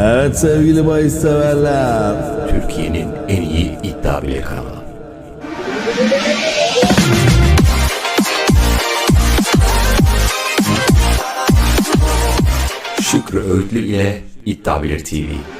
Evet sevgili bahis severler. Türkiye'nin en iyi iddia bilir kanalı. Şükrü Öğütlü ile İddia Bilir TV.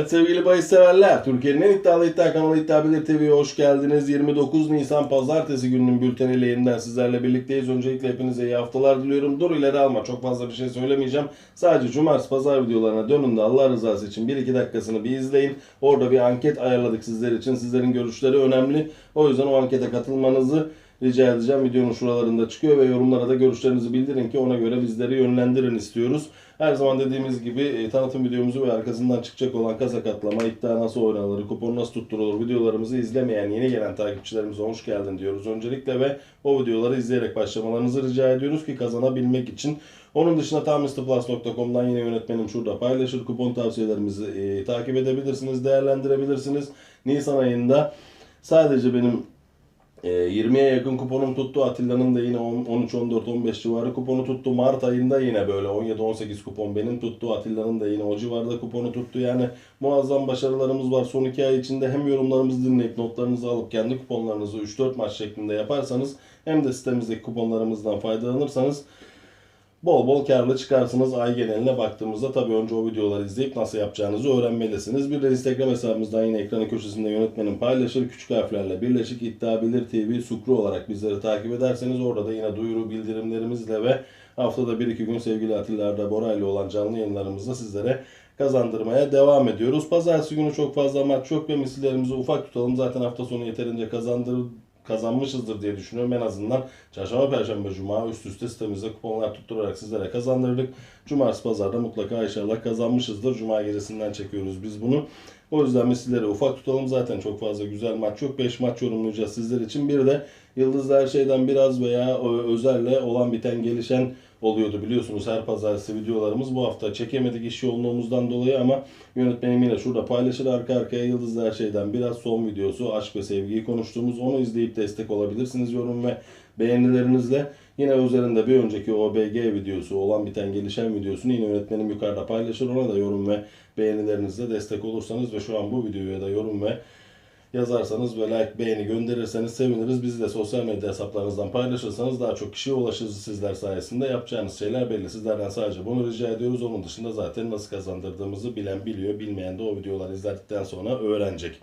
Evet sevgili bahis severler. Türkiye'nin en iddialı iddia kanalı İddia TV'ye hoş geldiniz. 29 Nisan Pazartesi gününün bülteniyle yeniden sizlerle birlikteyiz. Öncelikle hepinize iyi haftalar diliyorum. Dur ileri alma. Çok fazla bir şey söylemeyeceğim. Sadece cumartesi pazar videolarına dönün de Allah rızası için 1-2 dakikasını bir izleyin. Orada bir anket ayarladık sizler için. Sizlerin görüşleri önemli. O yüzden o ankete katılmanızı rica edeceğim. Videonun şuralarında çıkıyor ve yorumlara da görüşlerinizi bildirin ki ona göre bizleri yönlendirin istiyoruz. Her zaman dediğimiz gibi e, tanıtım videomuzu ve arkasından çıkacak olan kasa katlama, iddia nasıl oynanır, kupon nasıl tutturulur videolarımızı izlemeyen yeni gelen takipçilerimize hoş geldin diyoruz öncelikle ve o videoları izleyerek başlamalarınızı rica ediyoruz ki kazanabilmek için. Onun dışında tamistplus.com'dan yine yönetmenim şurada paylaşır. Kupon tavsiyelerimizi e, takip edebilirsiniz, değerlendirebilirsiniz. Nisan ayında sadece benim 20'ye yakın kuponum tuttu. Atilla'nın da yine 10 13, 14, 15 civarı kuponu tuttu. Mart ayında yine böyle 17-18 kupon benim tuttu. Atilla'nın da yine o civarda kuponu tuttu. Yani muazzam başarılarımız var. Son 2 ay içinde hem yorumlarımızı dinleyip notlarınızı alıp kendi kuponlarınızı 3-4 maç şeklinde yaparsanız hem de sitemizdeki kuponlarımızdan faydalanırsanız bol bol karlı çıkarsınız ay geneline baktığımızda tabii önce o videoları izleyip nasıl yapacağınızı öğrenmelisiniz. Bir de Instagram hesabımızdan yine ekranın köşesinde yönetmenim paylaşır. Küçük harflerle birleşik iddia bilir TV Sukru olarak bizleri takip ederseniz orada da yine duyuru bildirimlerimizle ve haftada 1-2 gün sevgili Atilla Arda Bora ile olan canlı yayınlarımızda sizlere kazandırmaya devam ediyoruz. Pazartesi günü çok fazla maç yok ve misillerimizi ufak tutalım. Zaten hafta sonu yeterince kazandır kazanmışızdır diye düşünüyorum. En azından çarşamba, perşembe, cuma üst üste sitemizde kuponlar tutturarak sizlere kazandırdık. Cumartesi, pazarda mutlaka inşallah kazanmışızdır. Cuma gecesinden çekiyoruz biz bunu. O yüzden misilleri ufak tutalım. Zaten çok fazla güzel maç yok. 5 maç yorumlayacağız sizler için. Bir de Yıldızlar şeyden biraz veya özelle olan biten gelişen oluyordu biliyorsunuz her pazartesi videolarımız bu hafta. Çekemedik iş yoğunluğumuzdan dolayı ama yönetmenim yine şurada paylaşır. Arka arkaya Yıldızlar şeyden biraz son videosu aşk ve sevgiyi konuştuğumuz onu izleyip destek olabilirsiniz yorum ve beğenilerinizle. Yine üzerinde bir önceki OBG videosu olan biten gelişen videosunu yine yönetmenim yukarıda paylaşır. Ona da yorum ve beğenilerinizle destek olursanız ve şu an bu videoya da yorum ve yazarsanız ve like beğeni gönderirseniz seviniriz. Bizi de sosyal medya hesaplarınızdan paylaşırsanız daha çok kişiye ulaşırız sizler sayesinde. Yapacağınız şeyler belli. Sizlerden sadece bunu rica ediyoruz. Onun dışında zaten nasıl kazandırdığımızı bilen biliyor. Bilmeyen de o videoları izledikten sonra öğrenecek.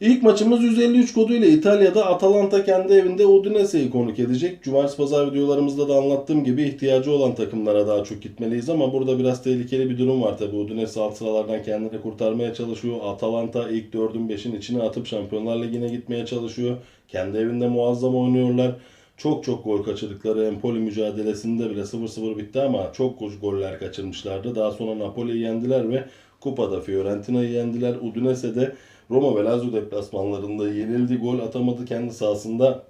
İlk maçımız 153 koduyla İtalya'da Atalanta kendi evinde Udinese'yi konuk edecek. Cumartesi pazar videolarımızda da anlattığım gibi ihtiyacı olan takımlara daha çok gitmeliyiz ama burada biraz tehlikeli bir durum var tabi. Udinese alt sıralardan kendini kurtarmaya çalışıyor. Atalanta ilk 4'ün 5'in içine atıp Şampiyonlar Ligi'ne gitmeye çalışıyor. Kendi evinde muazzam oynuyorlar. Çok çok gol kaçırdıkları Empoli mücadelesinde bile 0-0 bitti ama çok goller kaçırmışlardı. Daha sonra Napoli'yi yendiler ve Kupa'da Fiorentina'yı yendiler. Udinese'de Roma ve Lazio deplasmanlarında yenildi. Gol atamadı kendi sahasında.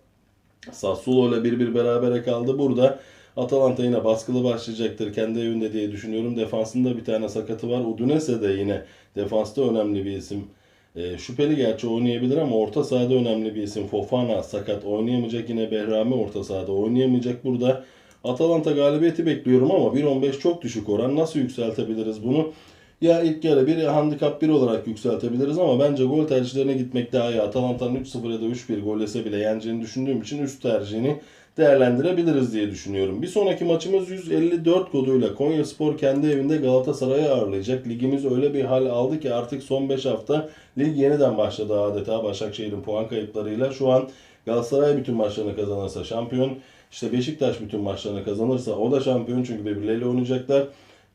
Sassuolo ile 1-1 berabere kaldı. Burada Atalanta yine baskılı başlayacaktır kendi evinde diye düşünüyorum. Defansında bir tane sakatı var. Udinese de yine defansta önemli bir isim. E, şüpheli gerçi oynayabilir ama orta sahada önemli bir isim. Fofana sakat oynayamayacak. Yine Behrami orta sahada oynayamayacak. Burada Atalanta galibiyeti bekliyorum ama 1.15 çok düşük oran. Nasıl yükseltebiliriz bunu? Ya ilk yarı bir ya handikap 1 olarak yükseltebiliriz ama bence gol tercihlerine gitmek daha iyi. Atalanta'nın 3-0 ya da 3-1 gol bile yeneceğini düşündüğüm için üst tercihini değerlendirebiliriz diye düşünüyorum. Bir sonraki maçımız 154 koduyla Konya Spor kendi evinde Galatasaray'ı ağırlayacak. Ligimiz öyle bir hal aldı ki artık son 5 hafta lig yeniden başladı adeta Başakşehir'in puan kayıplarıyla. Şu an Galatasaray bütün maçlarını kazanırsa şampiyon. İşte Beşiktaş bütün maçlarını kazanırsa o da şampiyon çünkü birbirleriyle oynayacaklar.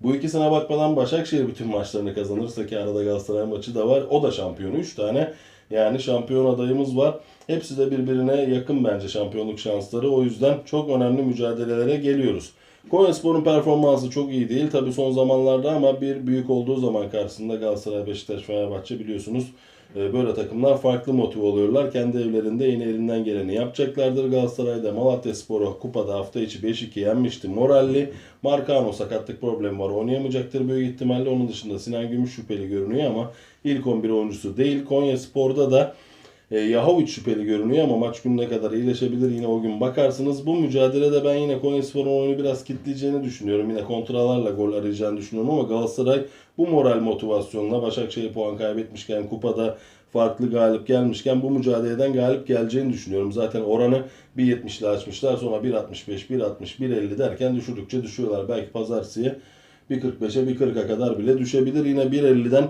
Bu ikisine bakmadan Başakşehir bütün maçlarını kazanırsa ki arada Galatasaray maçı da var. O da şampiyon. 3 tane yani şampiyon adayımız var. Hepsi de birbirine yakın bence şampiyonluk şansları. O yüzden çok önemli mücadelelere geliyoruz. Konyaspor'un performansı çok iyi değil. Tabi son zamanlarda ama bir büyük olduğu zaman karşısında Galatasaray, Beşiktaş, Fenerbahçe biliyorsunuz böyle takımlar farklı motive oluyorlar. Kendi evlerinde yine elinden geleni yapacaklardır. Galatasaray'da Malatya Spor'u kupada hafta içi 5-2 yenmişti. Moralli. Marcano sakatlık problemi var. Oynayamayacaktır büyük ihtimalle. Onun dışında Sinan Gümüş şüpheli görünüyor ama ilk 11 oyuncusu değil. Konya Spor'da da E, Yahovic şüpheli görünüyor ama maç gününe kadar iyileşebilir. Yine o gün bakarsınız. Bu mücadelede ben yine Konyaspor'un oyunu biraz kitleyeceğini düşünüyorum. Yine kontralarla gol arayacağını düşünüyorum ama Galatasaray bu moral motivasyonla Başakşehir puan kaybetmişken kupada farklı galip gelmişken bu mücadeleden galip geleceğini düşünüyorum. Zaten oranı 1.70 ile açmışlar sonra 1.65, 1.60, 1.50 derken düşürdükçe düşüyorlar. Belki pazartesiye 1.45'e 1.40'a kadar bile düşebilir. Yine 1.50'den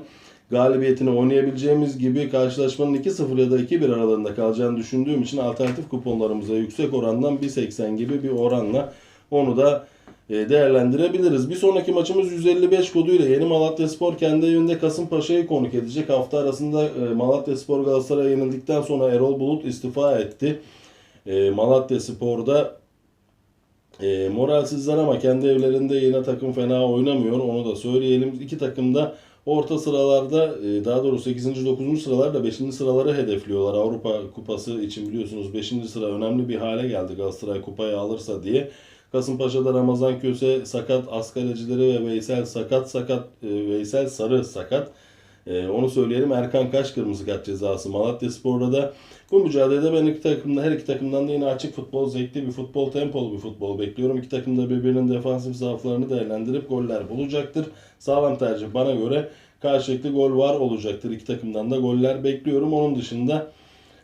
galibiyetini oynayabileceğimiz gibi karşılaşmanın 2-0 ya da 2-1 aralığında kalacağını düşündüğüm için alternatif kuponlarımıza yüksek orandan 1.80 gibi bir oranla onu da e, değerlendirebiliriz. Bir sonraki maçımız 155 koduyla Yeni Malatya Spor kendi evinde Kasımpaşa'yı konuk edecek. Hafta arasında e, Malatya Spor Galatasaray'a yenildikten sonra Erol Bulut istifa etti. E, Malatya Spor'da e, moralsizler ama kendi evlerinde yine takım fena oynamıyor. Onu da söyleyelim. İki takım da orta sıralarda e, daha doğrusu 8. 9. sıralarda 5. sıraları hedefliyorlar. Avrupa Kupası için biliyorsunuz 5. sıra önemli bir hale geldi Galatasaray kupayı alırsa diye. Kasımpaşa'da Ramazan Köse sakat, askalecileri ve Veysel sakat, sakat, e, Veysel Sarı sakat. E, onu söyleyelim. Erkan Kaş kırmızı kart cezası. Malatya Spor'da da bu mücadelede ben iki takımda, her iki takımdan da yine açık futbol, zevkli bir futbol, tempolu bir futbol bekliyorum. İki takım da birbirinin defansif zaaflarını değerlendirip goller bulacaktır. Sağlam tercih bana göre karşılıklı gol var olacaktır. İki takımdan da goller bekliyorum. Onun dışında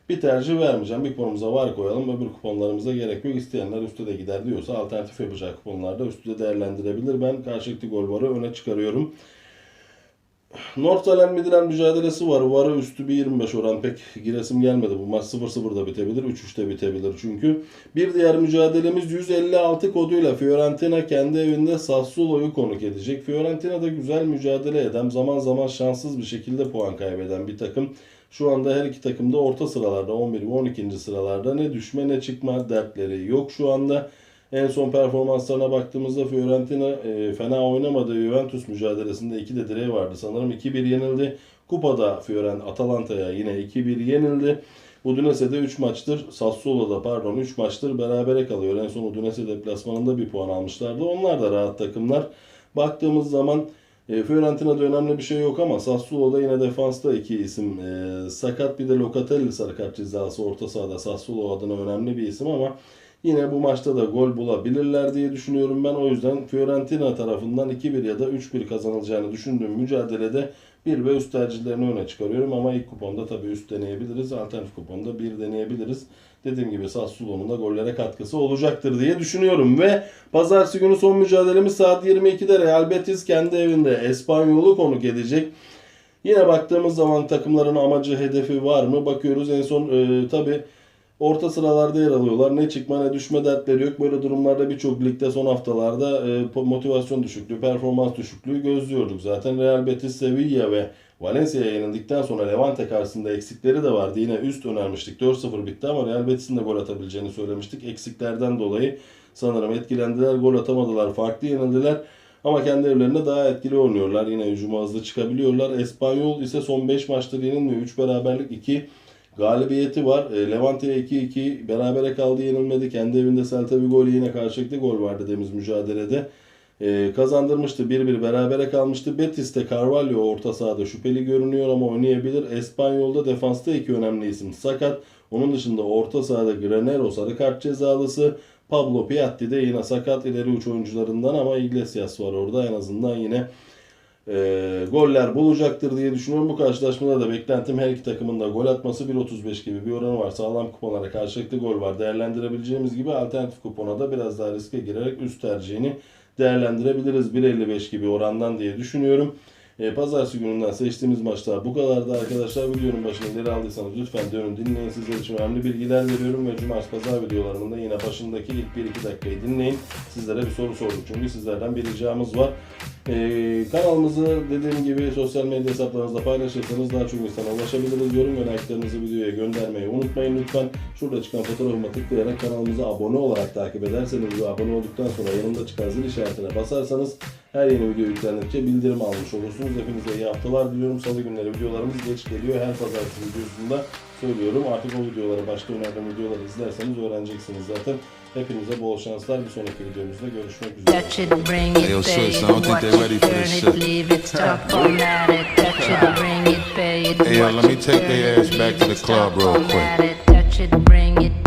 bir tercih vermeyeceğim. Bir kuponumuza var koyalım. Öbür kuponlarımıza gerek yok. İsteyenler üstte de gider diyorsa alternatif yapacak kuponlarda üstte de değerlendirebilir. Ben karşılıklı gol varı öne çıkarıyorum. Northalen Midland mücadelesi var. Varı üstü bir 25 oran pek giresim gelmedi. Bu maç 0-0 da bitebilir. 3-3 de bitebilir çünkü. Bir diğer mücadelemiz 156 koduyla Fiorentina kendi evinde Sassuolo'yu konuk edecek. Fiorentina da güzel mücadele eden, zaman zaman şanssız bir şekilde puan kaybeden bir takım. Şu anda her iki takım da orta sıralarda 11 ve 12. sıralarda ne düşme ne çıkma dertleri yok şu anda. En son performanslarına baktığımızda Fiorentina e, fena oynamadı. Juventus mücadelesinde 2 de direği vardı. Sanırım 2-1 yenildi. Kupada Fioren Atalanta'ya yine 2-1 yenildi. Udinese'de 3 maçtır, Sassuolo'da pardon 3 maçtır berabere kalıyor. En son Udinese deplasmanında bir puan almışlardı. Onlar da rahat takımlar. Baktığımız zaman e, Fiorentina'da önemli bir şey yok ama Sassuolo'da yine defansta iki isim e, sakat. Bir de Locatelli sarı kart cezası orta sahada Sassuolo adına önemli bir isim ama yine bu maçta da gol bulabilirler diye düşünüyorum ben. O yüzden Fiorentina tarafından 2-1 ya da 3-1 kazanılacağını düşündüğüm mücadelede 1 ve üst tercihlerini öne çıkarıyorum ama ilk kuponda tabii üst deneyebiliriz. Alternatif kuponda 1 deneyebiliriz. Dediğim gibi Sassuolo'nun da gollere katkısı olacaktır diye düşünüyorum. Ve pazartesi günü son mücadelemiz saat 22'de Real Betis kendi evinde Espanyol'u konuk edecek. Yine baktığımız zaman takımların amacı, hedefi var mı? Bakıyoruz en son e, tabi orta sıralarda yer alıyorlar. Ne çıkma ne düşme dertleri yok. Böyle durumlarda birçok ligde son haftalarda e, motivasyon düşüklüğü, performans düşüklüğü gözlüyorduk. Zaten Real Betis, Sevilla ve Valencia'ya yenildikten sonra Levante karşısında eksikleri de vardı. Yine üst önermiştik. 4-0 bitti ama Real Betis'in de gol atabileceğini söylemiştik. Eksiklerden dolayı sanırım etkilendiler. Gol atamadılar. Farklı yenildiler. Ama kendi evlerinde daha etkili oynuyorlar. Yine hücuma hızlı çıkabiliyorlar. Espanyol ise son 5 maçta yenilmiyor. 3 beraberlik 2 galibiyeti var. E, Levante'ye 2-2 berabere kaldı yenilmedi. Kendi evinde Celta Vigo ile yine karşılıklı gol vardı demiz mücadelede. E, kazandırmıştı. 1-1 berabere kalmıştı. Betis'te Carvalho orta sahada şüpheli görünüyor ama oynayabilir. Espanyol'da defansta iki önemli isim sakat. Onun dışında orta sahada Granero sarı kart cezalısı. Pablo Piatti de yine sakat ileri uç oyuncularından ama Iglesias var orada. En azından yine e, goller bulacaktır diye düşünüyorum. Bu karşılaşmada da beklentim her iki takımın da gol atması 1.35 gibi bir oranı var. Sağlam kuponlara karşılıklı gol var. Değerlendirebileceğimiz gibi alternatif kupona da biraz daha riske girerek üst tercihini değerlendirebiliriz. 1.55 gibi orandan diye düşünüyorum. E, Pazartesi gününden seçtiğimiz maçlar bu kadardı arkadaşlar. Videonun başına ileri aldıysanız lütfen dönün dinleyin. Sizler için önemli bilgiler veriyorum ve cumartesi pazar videolarında yine başındaki ilk 1-2 dakikayı dinleyin. Sizlere bir soru sorduk çünkü sizlerden bir ricamız var. E, kanalımızı dediğim gibi sosyal medya hesaplarınızda paylaşırsanız daha çok insana ulaşabiliriz. Yorum ve like'larınızı videoya göndermeyi unutmayın lütfen. Şurada çıkan fotoğrafıma tıklayarak kanalımıza abone olarak takip ederseniz ve abone olduktan sonra yanında çıkan zil işaretine basarsanız her yeni video yüklendikçe bildirim almış olursunuz. Hepinize iyi haftalar diliyorum. Salı günleri videolarımız geç geliyor. Her pazartesi videosunda söylüyorum. Artık o videoları, başka önerdiğim videoları izlerseniz öğreneceksiniz zaten. Hepinize bol şanslar. Bir sonraki videomuzda görüşmek üzere. Touch it, bring it, Hey, yo, pay sis, it, I don't think watch they it, ready for turn this it, shit. leave it, stop, format it, touch Touch it, bring it, pay it, Hey, yo, watch let me it, take turn their it, ass back to the stop, club real format quick. it, Touch it, bring it, pay it, watch it,